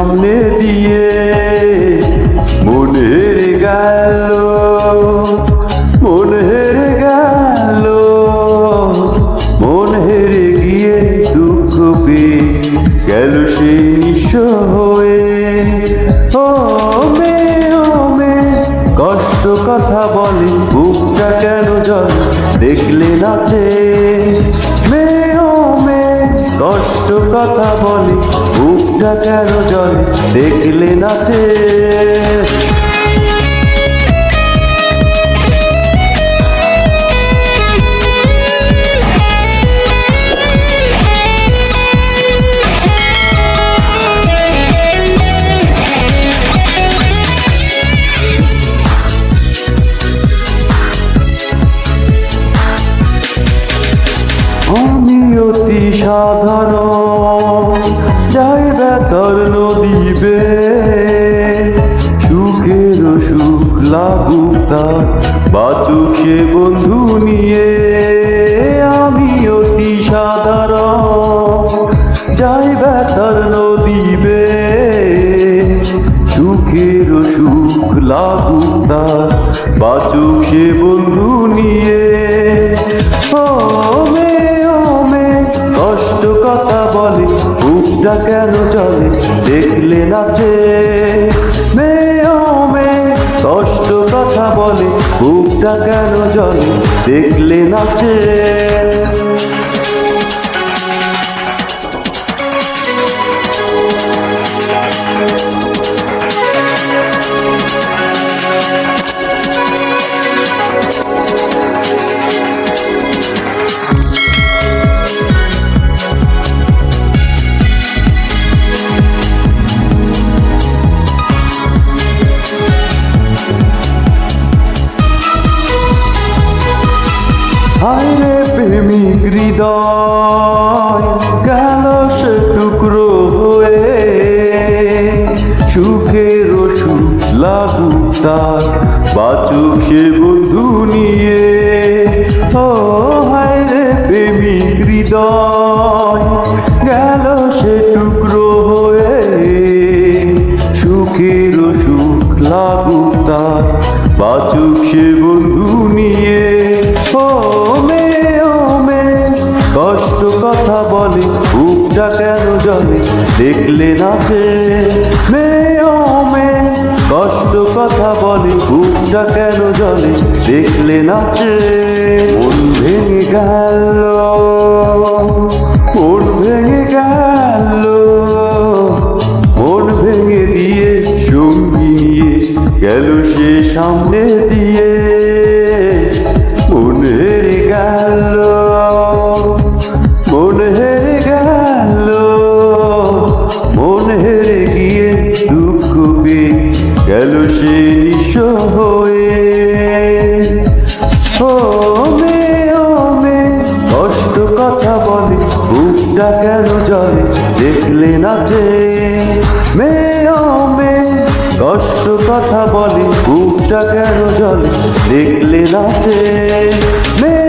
সামনে দিয়ে মনের গেল মনের গেল, মনের গিয়ে দুঃখ পেয়ে গেল সে হয়ে ও মে ও মে, কষ্ট কথা বলে, বুকটা কেন জল? দেখলে নাচে। কথা বলে বুকটা কেন জলে দেখলে নাচে। বেতর নদীবে সুখের সুখ লাগুক তার, বাচুক সে বন্ধু নিয়ে। আমি অতি সাধারণ, যাই বেতর নদীবে সুখের সুখ লাগুক তার, বাচুক সে বন্ধু নিয়ে। বুকটা কেন চলে? দেখলে নাচে। মে ও মেয়ে কষ্ট কথা বলে, বুকটা কেন চলে দেখলে নাচে। হায়রে সুখের সুখ লাগুক তার, বাচুক সে বন্ধু নিয়ে। ও হায়রে প্রেমিক হৃদয়, গেল সে টুকরো হয়ে। সুখের সুখ লাগুক তার, বাচুক সে বন্ধু নিয়ে। বুকটা কেন জলে দেখলে নাচে মে ও মে কষ্ট কথা বলে, বুকটা কেন জলে দেখলে নাচে। মন ভেঙে গেল, মন ভেঙে গেল, মন ভেঙে দিয়ে সঙ্গী নিয়ে গেল সে সামনে দিয়ে। নাচে মেয়ে ও মে কষ্ট কথা বলে বুকটা কেন জলে দেখলে নাচে মে